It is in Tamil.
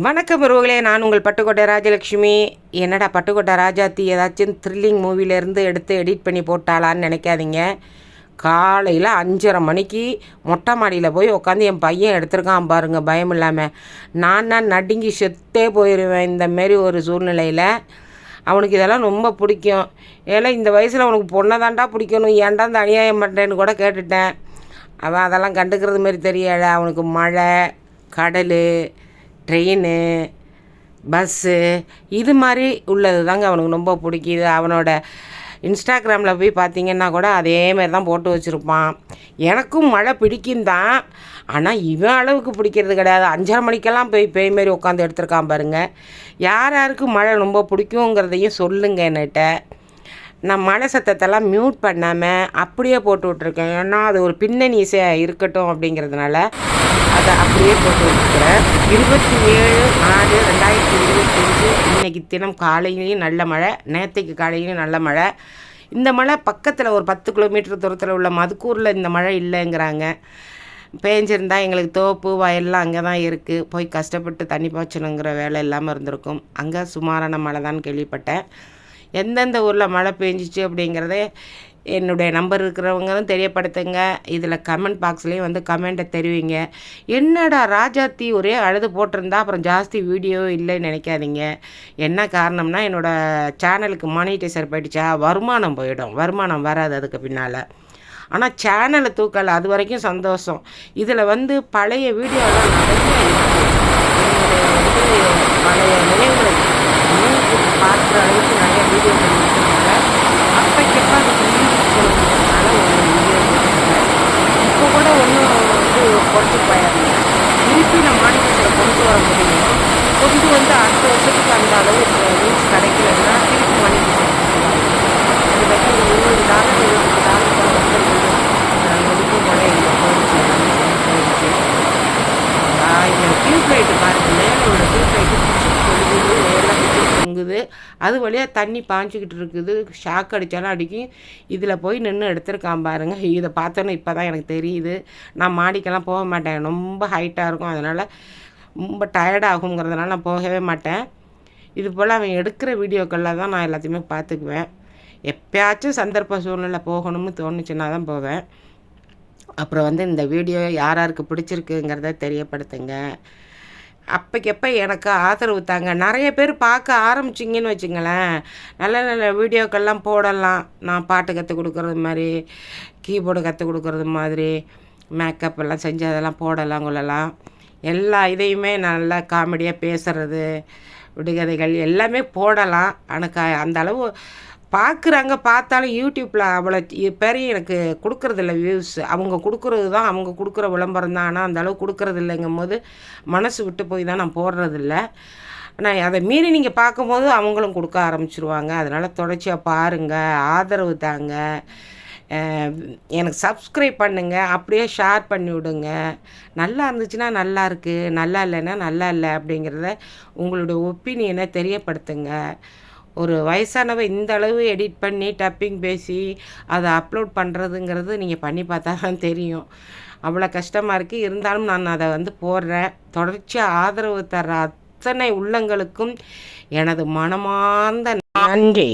வணக்கம் உறவுகளே நான் உங்கள் பட்டுக்கோட்டை ராஜலக்ஷ்மி என்னடா பட்டுக்கோட்டை ராஜாத்தி ஏதாச்சும் த்ரில்லிங் மூவிலேருந்து எடுத்து எடிட் பண்ணி போட்டாளான்னு நினைக்காதீங்க. காலையில் அஞ்சரை மணிக்கு மொட்டை மாடியில் போய் உட்காந்து என் பையன் எடுத்திருக்கான் பாருங்க பயம் இல்லாமல் நான் தான் நடுங்கி செத்தே போயிடுவேன் இந்த மாரி ஒரு சூழ்நிலையில். அவனுக்கு இதெல்லாம் ரொம்ப பிடிக்கும். ஏன்னா இந்த வயசில் அவனுக்கு பொண்ணை தாண்டா பிடிக்கணும். ஏன்டா இந்த அநியாயம் பண்ணுறேன்னு கூட கேட்டுட்டேன். அவன் அதெல்லாம் கண்டுக்கிறது மாரி தெரியல. அவனுக்கு மழை கடல் ட்ரெயின் பஸ்ஸு இது மாதிரி உள்ளது தாங்க அவனுக்கு ரொம்ப பிடிக்குது. அவனோட இன்ஸ்டாகிராமில் போய் பார்த்தீங்கன்னா கூட அதே மாதிரி தான் போட்டு வச்சுருப்பான். எனக்கும் மழை பிடிக்கும் தான். ஆனால் இவன் அளவுக்கு பிடிக்கிறது கிடையாது. அஞ்சரை மணிக்கெல்லாம் போய் பேய் மாரி உட்காந்து எடுத்திருக்கான் பாருங்க. யார் யாருக்கு மழை ரொம்ப பிடிக்குங்கிறதையும் சொல்லுங்கள் என்கிட்ட நான் மழை சத்தத்தெல்லாம் மியூட் பண்ணாமல் அப்படியே போட்டு விட்ருக்கேன் ஏன்னா அது ஒரு பின்னணி இசையாக இருக்கட்டும் அப்படிங்கிறதுனால அதை அப்படியே போட்டு விட்டுருக்கிறேன். இருபத்தி ஏழு நாலு ரெண்டாயிரத்தி இருபத்தஞ்சு இன்றைக்கி தினம் காலையிலையும் நல்ல மழை நேற்றுக்கு காலையிலையும் நல்ல மழை. இந்த மழை பக்கத்தில் ஒரு பத்து கிலோமீட்டர் தூரத்தில் உள்ள மதுக்கூரில் இந்த மழை இல்லைங்கிறாங்க. பேஞ்சிருந்தா எங்களுக்கு தோப்பு வயல்லாம் அங்கே தான் இருக்குது போய் கஷ்டப்பட்டு தண்ணி பாய்ச்சணுங்கிற வேலை இல்லாமல் இருந்திருக்கும். அங்கே சுமாரான மழை தான் கேள்விப்பட்டேன். எந்தெந்த ஊரில் மழை பெஞ்சிச்சு அப்படிங்கிறத என்னுடைய நம்பர் இருக்கிறவங்களும் தெரியப்படுத்துங்க. இதில் கமெண்ட் பாக்ஸ்லேயும் வந்து கமெண்ட்டை தெரிவிங்க. என்னடா ராஜாத்தி ஒரே அழுது போட்டிருந்தா அப்புறம் ஜாஸ்தி வீடியோ இல்லைன்னு நினைக்காதீங்க. என்ன காரணம்னா என்னோடய சேனலுக்கு மானிட்டைசர் போயிடுச்சா? வருமானம் போயிடும். வருமானம் வராது அதுக்கு பின்னால். ஆனால் சேனலை தூக்கலை. அது வரைக்கும் சந்தோஷம். இதில் வந்து பழைய வீடியோலாம் நிறைய பழைய நினைவுகள் ಕೊಡ್ತಿರ್ಪಾಯ ಈ ರೀತಿ ನಮ್ಮ ಮಾಣಿಕ ಕೊಡುತ್ತವರ ಮೊದಲು ಒಂದು ಅಂತ ಹತ್ತು ವರ್ಷಕ್ಕೆ இருக்குது. அது வழியாக தண்ணி பாஞ்சிக்கிட்டு இருக்குது. ஷாக் அடித்தாலும் அடிக்கும் இதில் போய் நின்று எடுத்திருக்கான் பாருங்க. இதை பார்த்தோன்னே இப்போ தான் எனக்கு தெரியுது. நான் மாடிக்கெல்லாம் போக மாட்டேன். ரொம்ப ஹைட்டாக இருக்கும். அதனால் ரொம்ப டயர்டாகுங்கிறதுனால நான் போகவே மாட்டேன். இது போல் அவன் எடுக்கிற வீடியோக்களில் தான் நான் எல்லாத்தையுமே பார்த்துக்குவேன். எப்பயாச்சும் சந்தர்ப்ப சூழ்நிலை போகணும்னு தோணுச்சுன்னா தான் போவேன். அப்புறம் வந்து இந்த வீடியோ யார் யாருக்கு பிடிச்சிருக்குங்கிறத தெரியப்படுத்துங்க. அப்போக்கப்போ எனக்கு ஆதரவு தாங்க. நிறைய பேர் பார்க்க ஆரம்பிச்சிங்கன்னு வச்சுங்களேன். நல்ல நல்ல வீடியோக்கள்லாம் போடலாம். நான் பாட்டு கற்றுக் கொடுக்குறது மாதிரி கீபோர்டு கற்றுக் கொடுக்குறது மாதிரி மேக்கப் எல்லாம் செஞ்சு அதெல்லாம் போடலாம் கொள்ளலாம் எல்லா இதையுமே நல்லா காமெடியாக பேசுகிறது விடுகதைகள் எல்லாமே போடலாம். எனக்கு அந்த அளவு பார்க்குறாங்க பார்த்தாலும் யூடியூப்பில் அவ்வளோ பேரையும் எனக்கு கொடுக்குறதில்ல வியூஸ் அவங்க கொடுக்குறது தான் அவங்க கொடுக்குற விளம்பரம் தான். ஆனால் அந்த அளவு கொடுக்குறது இல்லைங்கும் போது மனசு விட்டு போய் தான் நான் போடுறதில்ல. ஆனால் அதை மீறி நீங்கள் பார்க்கும்போது அவங்களும் கொடுக்க ஆரம்பிச்சிருவாங்க. அதனால் தொடர்ச்சியாக பாருங்கள் ஆதரவு தாங்க. எனக்கு சப்ஸ்கிரைப் பண்ணுங்கள் அப்படியே ஷேர் பண்ணி விடுங்க. நல்லா இருந்துச்சுன்னா நல்லா இருக்குது நல்லா இல்லைன்னா நல்லா இல்லை அப்படிங்கிறத உங்களுடைய ஒப்பீனியனை தெரியப்படுத்துங்க. ஒரு வயசானவ இந்த அளவு எடிட் பண்ணி டப்பிங் பேசி அதை அப்லோட் பண்ணுறதுங்கிறது நீங்கள் பண்ணி பார்த்தா தான் தெரியும். அவ்வளோ கஷ்டமாக இருக்குது இருந்தாலும் நான் அதை வந்து போடுறேன். தொடர்ச்சியாக ஆதரவு தர அத்தனை உள்ளங்களுக்கும் எனது மனமார்ந்த நன்றி.